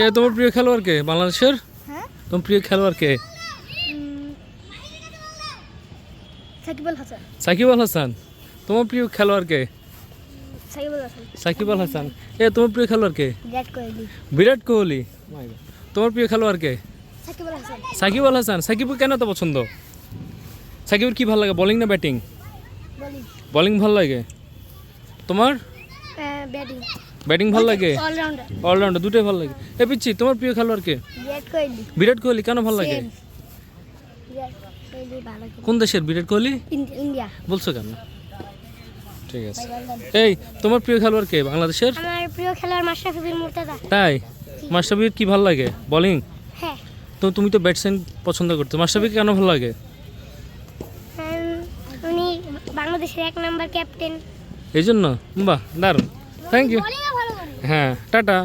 এ তোমার প্রিয় খেলোয়াড় কে? বাংলাদেশের? হ্যাঁ। তোমার প্রিয় খেলোয়াড় কে? সাকিব আল হাসান। সাকিব আল হাসান। তোমার প্রিয় খেলোয়াড় কে? সাকিব আল হাসান। এ তোমার প্রিয় খেলোয়াড় কে? বিরাট কোহলি। বিরাট কোহলি। তোমার প্রিয় খেলোয়াড় কে? সাকিব আল হাসান। সাকিব আল হাসান। সাকিব কেন তো পছন্দ? সাকিবের কি ভালো লাগে? বোলিং না ব্যাটিং বলি বোলিং ভালো লাগে? তোমার? ব্যাটিং ব্যাটিং ভালো লাগে? অলরাউন্ডার দুটোই ভালো লাগে। এ পিচ্ছি তোমার প্রিয় খেলোয়াড় কে বিরাট কোহলি। বিরাট কোহলি কেন ভালো লাগে। কোন দেশের বিরাট কোহলি? ইন্ডিয়া। বলছো কেন? ঠিক আছে। এই তোমার প্রিয় খেলোয়াড় কে? বাংলাদেশের? আমার প্রিয় খেলোয়াড় মাশরাফি মুর্তজা। তাই? মাস্টারবির কি ভালো লাগে? বোলিং হ্যাঁ। তো তুমি তো ব্যাটসম্যান পছন্দ করতে। মাস্টারবির কেন ভালো লাগে? উনি বাংলাদেশের এক নাম্বার ক্যাপ্টেন এই জন্য বাহ দারুণ। থ্যাংক ইউ হ্যাঁ টাটা।